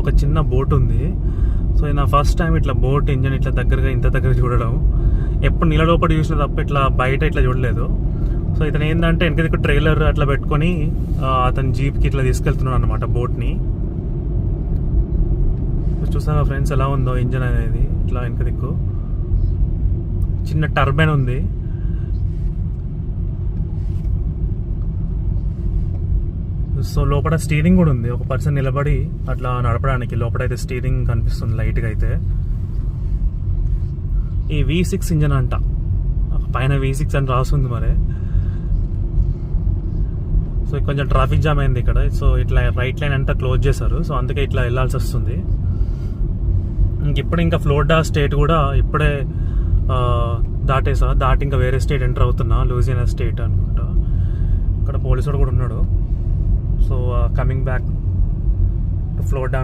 ఒక చిన్న బోట్ ఉంది. సో నా ఫస్ట్ టైం ఇట్లా బోట్ ఇంజన్ ఇట్లా దగ్గరగా ఇంత దగ్గర చూడడం. ఎప్పుడు నీళ్ళ లోపల చూసిన తప్ప ఇట్లా బయట ఇట్లా చూడలేదు. సో ఇతను ఏంటంటే వెనక ట్రైలర్ అట్లా పెట్టుకొని అతని జీప్కి ఇట్లా తీసుకెళ్తున్నాడు అనమాట బోట్ని. చూసారా ఫ్రెండ్స్ ఎలా ఉందో ఇంజన్ అనేది ఇట్లా వెనక దిక్కు. చిన్న టర్బైన్ ఉంది. సో లోపల స్టీరింగ్ కూడా ఉంది. ఒక పర్సన్ నిలబడి అట్లా నడపడానికి లోపలైతే స్టీరింగ్ కనిపిస్తుంది లైట్గా అయితే. ఈ వి సిక్స్ ఇంజన్ అంట. పైన వి సిక్స్ అని రాస్తుంది మరి. సో కొంచెం ట్రాఫిక్ జామ్ అయింది ఇక్కడ. సో ఇట్లా రైట్ లైన్ అంతా క్లోజ్ చేశారు. సో అందుకే ఇట్లా వెళ్ళాల్సి వస్తుంది. ఇంక ఇప్పుడు ఇంకా ఫ్లోరిడా స్టేట్ కూడా ఇప్పుడే దాటేసా. దాటి ఇంకా వేరే స్టేట్ ఎంటర్ అవుతున్నా. లూజియానా స్టేట్ అనుకుంటా. ఇక్కడ పోలీసుడు కూడా ఉన్నాడు. So coming back to Florida